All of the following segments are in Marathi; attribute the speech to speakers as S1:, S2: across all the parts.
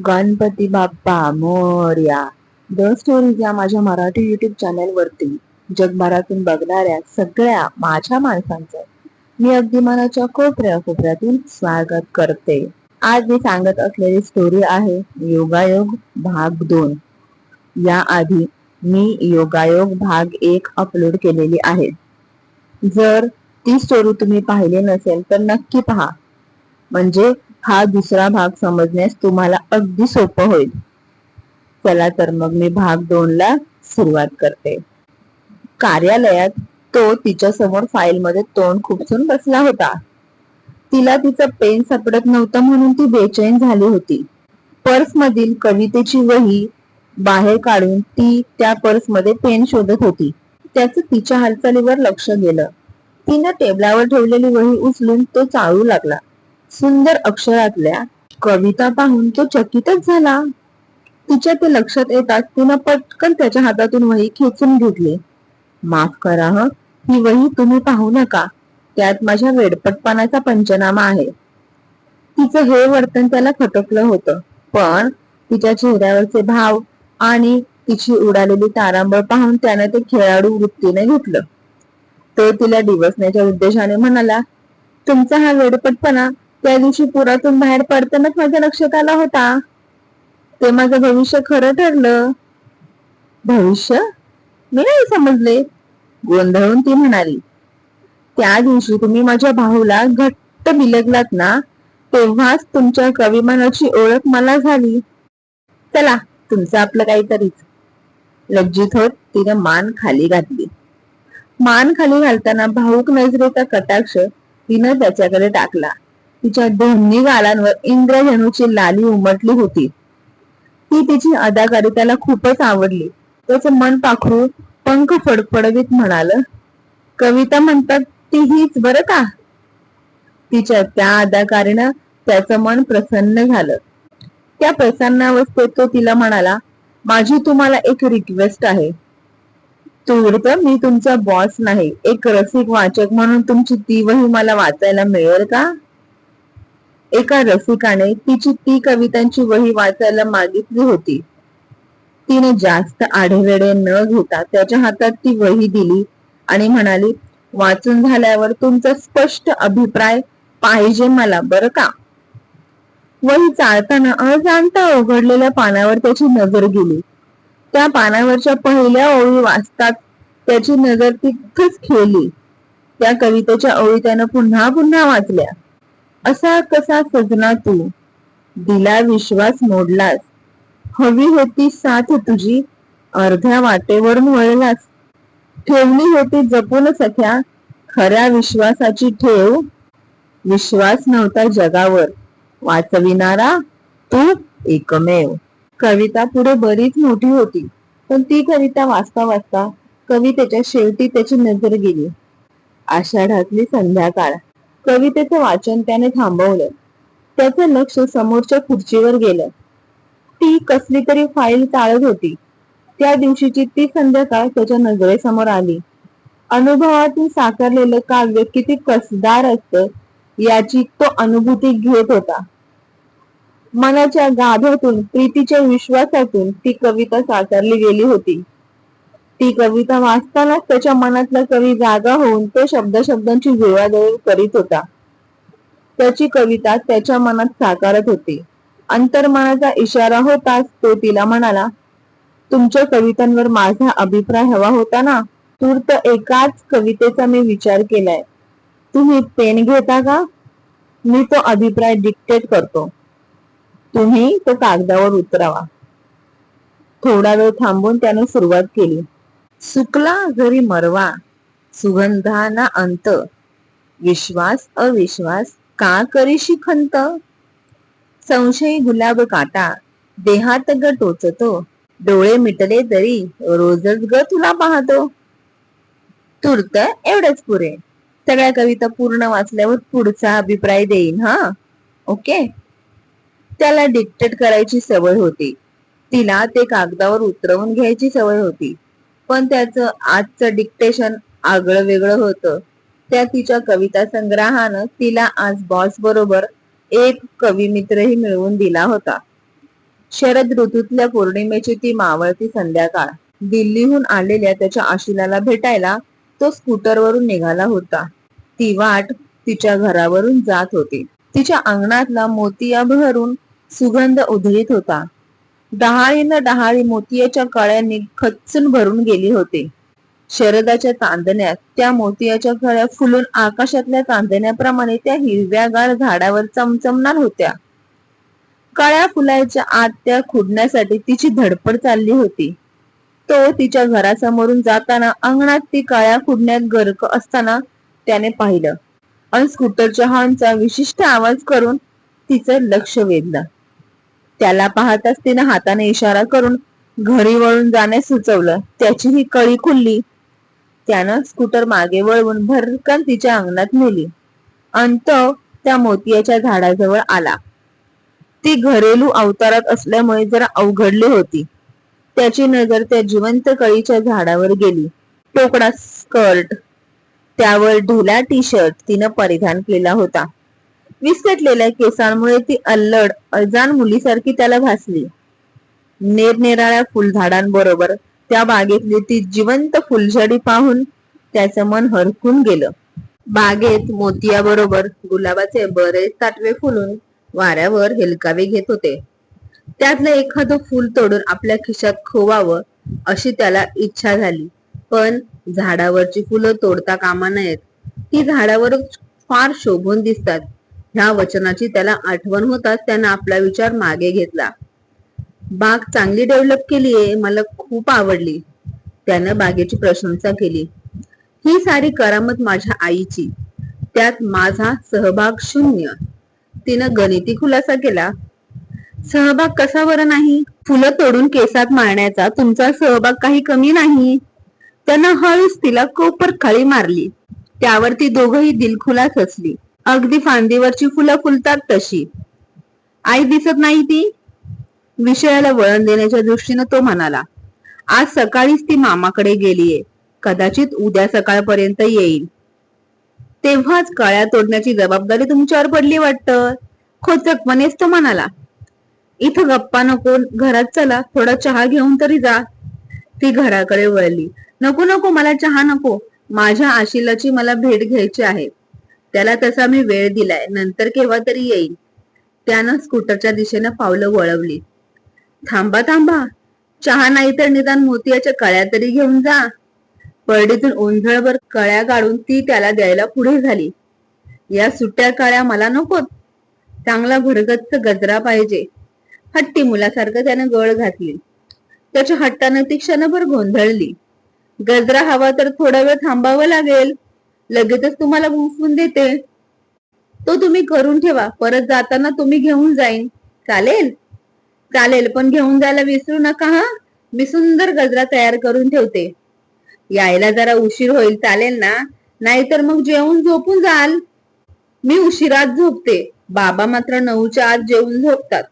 S1: गणपती बाप्पा मोर्या. द स्टोरीज या माझ्या मराठी युट्यूब चॅनल वरती जगभरातून बघणाऱ्या सगळ्या माझ्या माणसांचं मी अगदी मनाच्या कोपऱ्या कोपऱ्यातून स्वागत करते. आज मी सांगत असलेली स्टोरी आहे योगायोग भाग दोन. या आधी मी योगायोग भाग एक अपलोड केलेली आहे. जर ती स्टोरी तुम्ही पाहिली नसेल तर नक्की पहा. म्हणजे हा दुसरा भाग समजण्यास तुम्हाला अगदी सोपं होईल. चला तर मग मी भाग दोन ला सुरुवात करते. कार्यालयात तो तिच्या समोर फाईल मध्ये तोंड खुपसून बसला होता. तिला तिचं पेन सापडत नव्हतं म्हणून ती बेचैन झाली होती. पर्स मधील कवितेची वही बाहेर काढून ती त्या पर्समध्ये पेन शोधत होती. त्याचं तिच्या हालचालीवर लक्ष गेलं. तिनं टेबलावर ठेवलेली वही उचलून तो चाळू लागला. सुंदर अक्षरातल्या कविता पाहून तो चकितच झाला. तिच्या ते लक्षात येताच तिनं पटकन त्याच्या हातातून वही खेचून घेतली. माफ करा ह ही वही तुम्ही पाहू नका. त्यात माझ्या वेडपटपणाचा पंचनामा आहे. तिचं हे वर्तन त्याला खटकलं होतं. पण तिच्या चेहऱ्यावरचे भाव आणि तिची उडालेली तारांबळ पाहून त्याने ते खेळाडू वृत्तीने घेतलं. तो तिला डिवसण्याच्या उद्देशाने म्हणाला तुमचा हा वेडपटपणा त्या दिवशी पुरातून बाहेर पडतानाच माझ्या लक्षात आला होता. ते माझं भविष्य खरं ठरलं. भविष्य? मी नाही समजले. गोंधळून ती म्हणाली त्या दिवशी तुम्ही माझ्या भाऊला घट्ट बिलगलात ना तेव्हाच तुमच्या कविमानाची ओळख मला झाली. चला तुमचं आपलं काहीतरीच. लज्जित होत तिने मान खाली घातली. मान खाली घालताना भाऊक नजरेचा कटाक्ष तिनं त्याच्याकडे टाकला. तिच्या दोन्ही गालांवर इंद्रधनुची लाली उमटली होती. ती तिची अदाकारी त्याला खूपच आवडली. त्याचं मन पाखरू पंख फडफडवीत म्हणाल कविता म्हणतात ती हीच बरं का? तिच्या त्या अदाकारीनं त्याचं मन प्रसन्न झालं. त्या प्रसन्नावस्थेत तो तिला म्हणाला माझी तुम्हाला एक रिक्वेस्ट आहे. तूर्त मी तुमचा बॉस नाही. एक रसिक वाचक म्हणून तुमची ती वही मला वाचायला मिळेल का? एका रसिकाने तिची ती कवितांची वही वाचायला मागितली होती. तिने जास्त आढेवेडे न घेता त्याच्या हातात ती वही दिली आणि म्हणाली वाचून झाल्यावर तुमचा स्पष्ट अभिप्राय पाहिजे मला बरं का? वही चालताना अजाणता उघडलेल्या पानावर त्याची नजर गेली. त्या पानावरच्या पहिल्या ओळी वाचतात त्याची नजर तिथच खेळली. त्या कवितेच्या ओळी त्यानं पुन्हा पुन्हा वाचल्या. असा कसा सजना तू? दिला विश्वास मोडलास. हवी होती साथ तुझी अर्ध्या वाटेवरून वळलास ठेवली होती जपून सख्या खऱ्या विश्वासाची ठेव. विश्वास नव्हता जगावर. वाचविणारा तू एकमेव. कविता पुढे बरीच मोठी होती पण ती कविता वाचता वाचता कवितेच्या शेवटी त्याची नजर गेली. आषाढातली संध्याकाळ. कवितेचं वाचन त्याने थांबवलं. त्याचं लक्ष समोरच्या खुर्चीवर गेलं. ती कसली तरी फाईल चालत होती. त्या दिवशीची ती संध्याकाळ त्याच्या नजरेसमोर आली. अनुभवातून साकारलेलं काव्य किती कसदार असतं याची तो अनुभूती घेत होता. मनाच्या गाभ्यातून प्रीतीच्या विश्वासातून ती कविता साकारली गेली होती. ती कविता वाचतानाच त्याच्या मनातला कवी जागा होऊन तो शब्द शब्दांची जुळवाजुळव करीत होता. त्याची कविता त्याच्या मनात साकारत होती. अंतर्मनाचा इशारा होताच तो तिला म्हणाला तुमच्या कवितांवर माझा अभिप्राय हवा होता ना? तूर्त एकाच कवितेचा मी विचार केलाय. तुम्ही पेन घेता का? मी तो अभिप्राय डिक्टेट करतो. तुम्ही तो कागदावर उतरावा. थोडा वेळ थांबून त्याने सुरुवात केली. सुकला जरी मरवा सुगंधाना अंत. विश्वास अविश्वास का करीशी खंत? संशयी गुलाब काटा देहात ग टोचतो. डोळे मिटले तरी रोजच ग तुला पाहतो. तूर्त एवढंच पुरे. सगळ्या कविता पूर्ण वाचल्यावर पुढचा अभिप्राय देईन हा? ओके? त्याला डिक्टेट करायची सवय होती. तिला ते कागदावर उतरवून घ्यायची सवय होती. पण त्याचं आजचं डिक्टेशन आगळं वेगळं होतं. त्या तिच्या कविता संग्रहानं तिला आज बॉस बरोबर एक कवी मित्रही मिळवून दिला होता. शरद ऋतूतल्या पौर्णिमेची ती मावळती संध्याकाळ. दिल्लीहून आलेल्या त्याच्या आशिलाला भेटायला तो स्कूटरवरून निघाला होता. ती वाट तिच्या घरावरून जात होती. तिच्या अंगणातला मोतिया भरून सुगंध उधळीत होता. डहाळीनं डहाळी मोतियाच्या कळ्यांनी खचून भरून गेली होती. शरदाच्या तांदण्यात त्या मोतियाच्या कळ्या फुलून आकाशातल्या तांदण्याप्रमाणे त्या हिरव्यागार झाडावर चमचमणार होत्या. कळ्या फुलायच्या आत त्या खुडण्यासाठी तिची धडपड चालली होती. तो तिच्या घरासमोरून जाताना अंगणात ती काळ्या खुडण्यात गर्क असताना त्याने पाहिलं. आणि स्कूटरच्या हॉर्नचा विशिष्ट आवाज करून तिचं लक्ष वेधलं. त्याला पाहताच तिने हाताने इशारा करून घरी वळून जाण्यास सुचवलं. त्याची ही कळी खुलली. त्यानं स्कूटर मागे वळवून भरकन तिच्या अंगणात नेली. आणि तो त्या मोतियाच्या झाडाजवळ आला. ती घरेलू अवतारात असल्यामुळे जरा अवघडली होती. त्याची नजर त्या जिवंत कळीच्या झाडावर गेली. टोकडा स्कर्ट त्यावर ढिला टी शर्ट तिनं परिधान केला होता. विस्कटलेल्या केसांमुळे ती अल्लड अजान मुलीसारखी त्याला भासली. निरनिराळ्या फुलझाडांबरोबर त्या बागेतली ती जिवंत फुलझडी पाहून त्याचं मन हरकून गेलं. बागेत मोतियाबरोबर गुलाबाचे बरेच ताटवे फुलून वाऱ्यावर हेलकावे घेत होते. त्यातलं एखादं फूल तोडून आपल्या खिशात खोवावं अशी त्याला इच्छा झाली. पण झाडावरची फुलं तोडता कामा नयेत. ती झाडावर फार शोभून दिसतात. ह्या वचनाची त्याला आठवण होताच त्यानं आपला विचार मागे घेतला. बाग चांगली डेव्हलप केलीये मला खूप आवडली. त्यानं बागेची प्रशंसा केली. ही सारी करामत माझ्या आईची. त्यात माझा सहभाग शून्य. तिनं गणिती खुलासा केला. सहभाग कसा बरं नाही? फुलं तोडून केसात मारण्याचा तुमचा सहभाग काही कमी नाही. त्यानं हळूच तिला कोपर खळी मारली. त्यावर ती दोघही दिलखुलास हसली. अगदी फांदीवरची फुलं फुलतात तशी. आई दिसत नाही ती. विषयाला वळण देण्याच्या दृष्टीनं तो म्हणाला आज सकाळीच ती मामाकडे गेलीये. कदाचित उद्या सकाळपर्यंत येईल. तेव्हाच काळ्या तोडण्याची जबाबदारी तुमच्यावर पडली वाटतं. खोचकपणेच तो म्हणाला इथं गप्पा नको घरात चला थोडा चहा घेऊन तरी जा. ती घराकडे वळली नको नको मला चहा नको. माझ्या आशिलाची मला भेट घ्यायची आहे. त्याला तसा मी वेळ दिलाय. नंतर केव्हा तरी येईल त्यानं स्कूटरच्या दिशेनं पावलं वळवली. थांबा थांबा. चहा नाही तर निदान मोतियाच्या कळ्या तरी घेऊन जा. परडीतून ओंझळभर कळ्या काढून ती त्याला द्यायला पुढे झाली. या सुट्ट्या काळ्या मला नकोत. चांगला भरगच्च गजरा पाहिजे. हट्टी मुलासारखं त्यानं गळ घातली. त्याच्या हट्टानं ती क्षणभर गोंधळली. गजरा हवा तर थोडा वेळ थांबावं लागेल. लगेचच तुम्हाला गुंफून देते. तो तुम्ही करून ठेवा. परत जाताना तुम्ही घेऊन जाईन. चालेल? चालेल पण घेऊन जायला विसरू नका हा? मी सुंदर गजरा तयार करून ठेवते. यायला जरा उशीर होईल चालेल ना? नाहीतर मग जेवून झोपून जाल. मी उशिरात झोपते. बाबा मात्र नऊच्या आत जेवून झोपतात.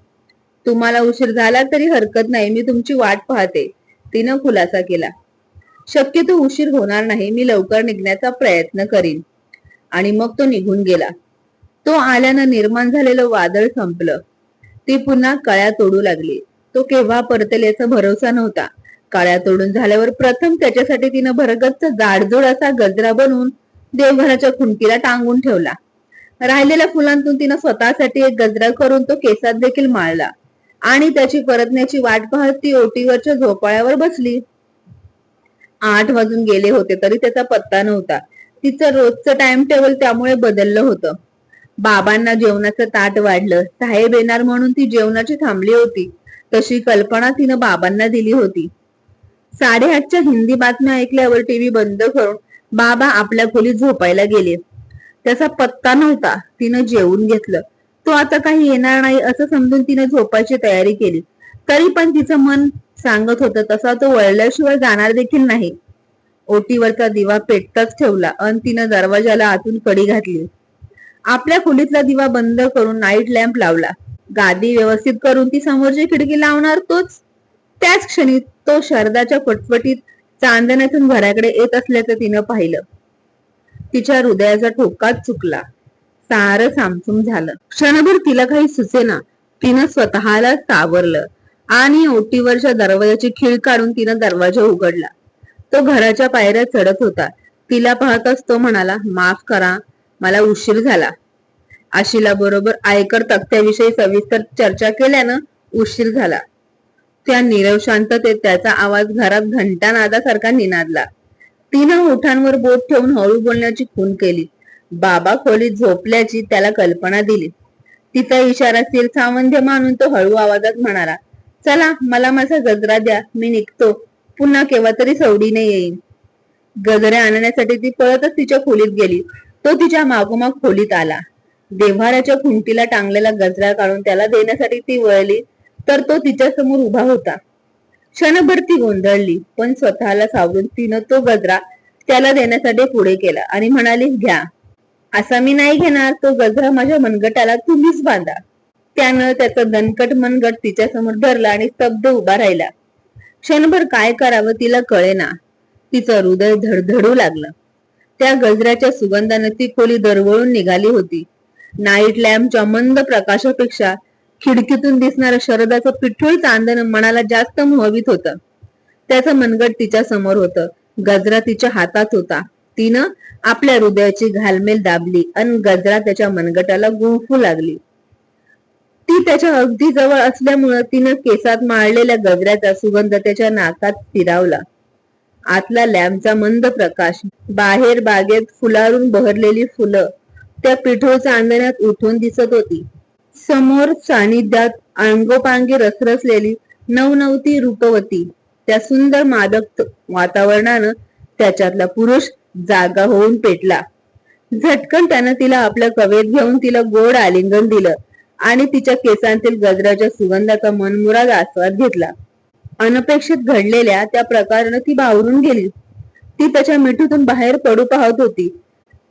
S1: तुम्हाला उशीर झाला तरी हरकत नाही. मी तुमची वाट पाहते. तिनं खुलासा केला. शक्यतो उशीर होणार नाही मी लवकर निघण्याचा प्रयत्न करीन. आणि मग तो निघून गेला. तो आल्यानं निर्माण झालेलं वादळ संपलं. ती पुन्हा कळ्या तोडू लागली. तो केव्हा परतेल याचा भरोसा नव्हता. काळ्या तोडून झाल्यावर प्रथम त्याच्यासाठी तिनं भरगच्च जाडजोड असा गजरा बनवून देवघराच्या खुंटीला टांगून ठेवला. राहिलेल्या फुलांतून तिनं स्वतःसाठी एक गजरा करून तो केसात देखील माळला. आणि त्याची परतण्याची वाट पाहत ती ओटीवरच्या झोपाळ्यावर बसली. आठ वाजून गेले होते तरी त्याचा पत्ता नव्हता. तिचं रोजचं टाइम टेबल त्यामुळे बदललं होतं. बाबांना जेवणाचं ताट वाढलं. साहेब येणार म्हणून ती जेवणाची थांबली होती. तशी कल्पना तिनं बाबांना दिली होती. साडेआठच्या हिंदी बातम्या ऐकल्यावर टीव्ही बंद करून बाबा आपल्या खोलीत झोपायला गेले. त्याचा पत्ता नव्हता. तिनं जेवून घेतलं. तो आता काही येणार नाही असं समजून तिने झोपायची तयारी केली. तरी पण तिचं मन सांगत होतं तसा तो वळल्याशिवाय जाणार देखील नाही. ओटीवरचा दिवा पेटताच ठेवला अन तिनं दरवाजाला आतून कडी घातली. आपल्या खोलीतला दिवा बंद करून नाईट लॅम्प लावला. गादी व्यवस्थित करून ती समोरची खिडकी लावणार तोच. त्याच क्षणी तो शरदाच्या फटफटीत चांदण्यातून घराकडे येत असल्याचं तिनं पाहिलं. तिच्या हृदयाचा ठोकाच चुकला. सारं सामसूम झालं. क्षणभर तिला काही सुचेना. तिनं स्वतःला सावरलं.
S2: आणि ओटीवरच्या दरवाजाची खिळ काढून तिनं दरवाजा उघडला. तो घराच्या पायऱ्या चढत होता. तिला पाहताच तो म्हणाला माफ करा मला उशीर झाला. आशिला बरोबर आयकर तक्त्याविषयी सविस्तर चर्चा केल्यानं उशीर झाला. त्या नीरव शांततेत त्याचा आवाज घरात घंटा नादासारखा निनादला. तिनं ओठांवर बोट ठेवून हळू बोलण्याची खून केली. बाबा खोलीत झोपल्याची त्याला कल्पना दिली. तिचा इशारा सिरसावंध्य मानून तो हळू आवाजात म्हणाला चला मला माझा गजरा द्या मी निघतो. पुन्हा केव्हा तरी सवडीने येईन. गजरे आणण्यासाठी ती पळतच तिच्या खोलीत गेली. तो तिच्या मागोमाग खोलीत आला. देव्हाऱ्याच्या खुंटीला टांगलेला गजरा काढून त्याला देण्यासाठी ती वळली तर तो तिच्या समोर उभा होता. क्षणभर ती गोंधळली पण स्वतःला सावरून तिनं तो गजरा त्याला देण्यासाठी पुढे केला आणि म्हणाली घ्या. असा मी नाही घेणार. तो गजरा माझ्या मनगटाला तुम्हीच बांधा. त्यानं त्याचं दणकट मनगट तिच्या समोर धरला आणि स्तब्ध उभा राहिला. क्षणभर काय करावं तिला कळेना. तिचं हृदय धडधडू लागलं. त्या गजऱ्याच्या सुगंधानं ती खोली दरवळून निघाली होती. नाईट लॅम्पच्या मंद प्रकाशापेक्षा खिडकीतून दिसणारं शरदाचं पिठूळ चांदण मनाला जास्त मोहवित होतं. त्याचं मनगट तिच्या समोर होतं. गजरा तिच्या हातात होता. तिनं आपल्या हृदयाची घालमेल दाबली आणि गजरा त्याच्या मनगटाला गुंफू लागली. ती त्याच्या अगदी जवळ असल्यामुळं तिनं केसात माळलेल्या गजऱ्याचा सुगंध त्याच्या नाकात फिरावला आतला लॅम्पचा मंद प्रकाश बाहेर बागेत फुलारून बहरलेली फुलं त्या पिठोळ चांदण्यात उठून दिसत होती. समोर सानिध्यात अंगोपांगी रसरसलेली नवनवती रूपवती त्या सुंदर मादक वातावरणानं त्याच्यातला पुरुष जागा होऊन पेटला. झटकन त्यानं तिला आपल्या कवेत घेऊन तिला गोड आलिंगन दिलं. आणि तिच्या केसांतील गजराच्या सुगंधाचा मनमुराद आस्वाद घेतला. अनपेक्षित घडलेल्या त्या प्रकारानं ती बावरून गेली. ती त्याच्या मिठीतून बाहेर पडू पाहत होती.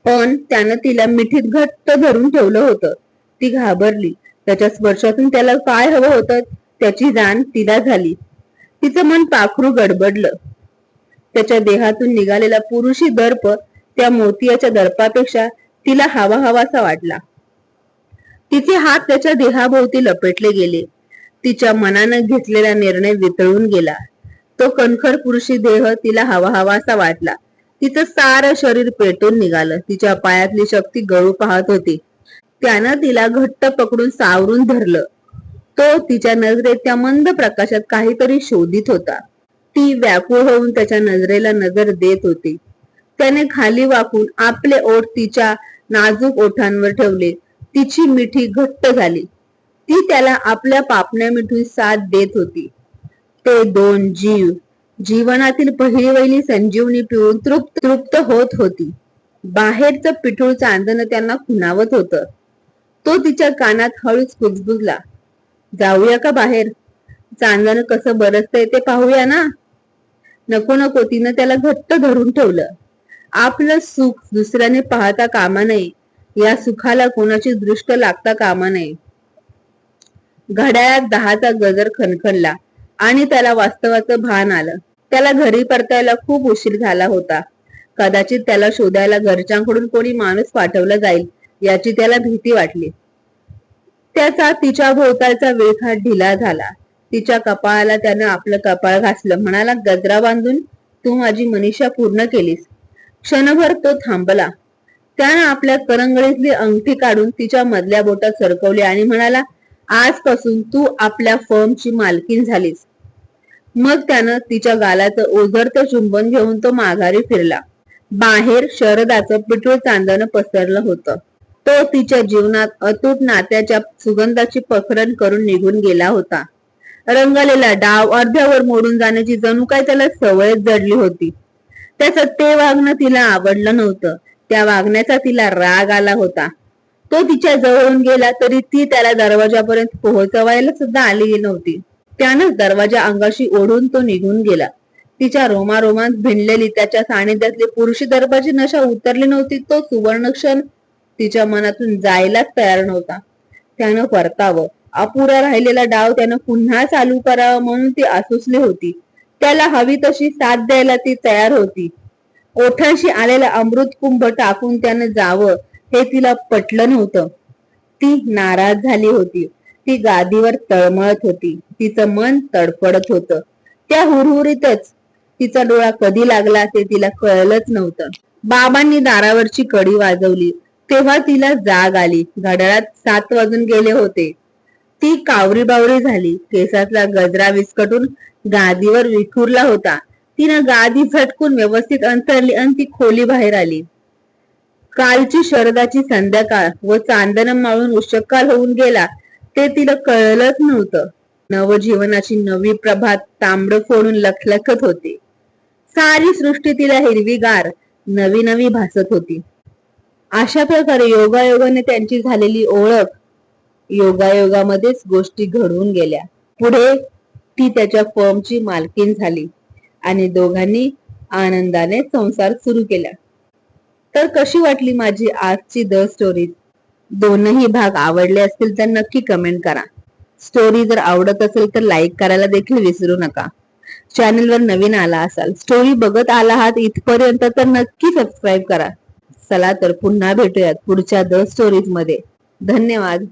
S2: पण त्यानं तिला मिठीत घट्ट धरून ठेवलं होतं. ती घाबरली. त्याच्या स्पर्शातून त्याला काय हवं होतं त्याची जाण तिला झाली. तिचं मन पाखरू गडबडलं. त्याच्या देहातून निघालेला पुरुषी दर्प त्या मोतियाच्या दर्पापेक्षा तिला हवा हवासा वाटला. तिचे हात त्याच्या देहाभोवती लपेटले गेले. तिच्या मनानं घेतलेला निर्णय वितळून गेला. तो कणखर पुरुषी देह तिला हवा हवासा वाटला. तिचं सारं शरीर पेटून निघालं. तिच्या पायातली शक्ती गळू पाहत होती. त्यानं तिला घट्ट पकडून सावरून धरलं. तो तिच्या नजरेत त्या मंद प्रकाशात काहीतरी शोधित होता. ती व्याकुळ होऊन त्याच्या नजरेला नजर देत होती. त्याने खाली वाकून आपले ओठ तिच्या नाजूक ओठांवर ठेवले. तिची मिठी घट्ट झाली. ती त्याला आपल्या पापण्या मिठून साथ देत होती. ते दोन जीव जीवनातील पहिली वहिली संजीवनी पिऊन तृप्त तृप्त होत होती. बाहेरचं पिठूळ चांदणं त्यांना खुणावत होत. तो तिच्या कानात हळूच कुजबुजला जाऊया का बाहेर? चांदणं कसं बरसतंय ते पाहूया ना. नको नको. तिनं त्याला घट्ट धरून ठेवलं. आपलं सुख दुसऱ्याने पाहता कामा नये. या सुखाला कोणाची दृष्ट लागता कामा नये. घड्याळात दहाचा गजर खणखणला आणि त्याला वास्तवाचं भान आलं. त्याला घरी परतायला खूप उशीर झाला होता. कदाचित त्याला शोधायला घरच्यांकडून कोणी माणूस पाठवला जाईल याची त्याला भीती वाटली. त्याचा तिच्या भोवतालचा वेखाट ढिला झाला. तिच्या कपाळाला त्यानं आपलं कपाळ घासलं. म्हणाला गजरा बांधून तू माझी मनीषा पूर्ण केलीस. क्षणभर तो थांबला. त्यानं आपल्या करंगळीतली अंगठी काढून तिच्या मधल्या बोटात सरकवली आणि म्हणाला आजपासून तू आपल्या फर्मची मालकीन झालीस. मग त्यानं तिच्या गालाचं ओझरतं चुंबन घेऊन तो माघारी फिरला. बाहेर शरदाचं पिठूळ चांदणं पसरलं होतं. तो तिच्या जीवनात अतूट नात्याच्या सुगंधाची पखरण करून निघून गेला होता. रंगलेला डाव अर्ध्यावर मोडून जाण्याची जणू काय त्याला सवयच जडली होती. त्याचं ते वागणं तिला आवडलं नव्हतं. त्या वागण्याचा तिला राग आला होता. तो तिच्या जवळून गेला तरी ती त्याला दरवाजापर्यंत पोहोचवायला सुद्धा आली नव्हती. त्यानं दरवाजा अंगाशी ओढून तो निघून गेला. तिच्या रोमारोमांत भिनलेली त्याच्या सानिध्यातली पुरुषी दर्पाची नशा उतरली नव्हती तो सुवर्ण क्षण तिच्या मनातून जायलाच तयार नव्हता. त्यानं परतावं. अपुरा राहिलेला डाव त्यानं पुन्हा चालू करावा म्हणून ती आसुसली होती. त्याला हवी तशी साथ द्यायला ती तयार होती. ओठाशी आलेला अमृत कुंभ टाकून त्यानं जावं हे तिला पटलं नव्हतं. ती नाराज झाली होती. ती गादीवर तळमळत होती. तिचं मन तडफडत होतं. त्या हुरहुरीतच तिचा डोळा कधी लागला ते तिला कळलंच नव्हतं. बाबांनी दारावरची कडी वाजवली. तेव्हा तिला जाग आली. घड्याळात सात वाजून गेले होते. ती कावरी बावरी झाली. केसातला गजरा विस्कटून गादीवर विखुरला होता. तिनं गादी झटकून व्यवस्थित अंतरली आणि ती खोली बाहेर आली. कालची शरदाची संध्याकाळ व चांदन माळून उशकाल होऊन गेला ते तिला कळलंच नव्हतं. नवजीवनाची नवी प्रभात तांबड फोडून लखलखत होते. सारी सृष्टी तिला हिरवीगार नवी नवी भासत होती. अशा प्रकारे योगायोगाने त्यांची झालेली ओळख योगायोगामध्येच गोष्टी घडवून गेल्या. पुढे ती त्याच्या फर्मची मालकीन झाली. आणि दोघांनी आनंदाने संसार सुरू केला. तर कशी वाटली माझी आजची द स्टोरी दोनही भाग आवडले असतील तर नक्की कमेंट करा. स्टोरी जर आवडत असेल तर लाईक करायला देखील विसरू नका. चॅनलवर नवीन आला असाल स्टोरी बघत आला आहात इथपर्यंत तर नक्की सबस्क्राईब करा. चला तर पुन्हा भेटूयात पुढच्या द स्टोरीजमध्ये. धन्यवाद.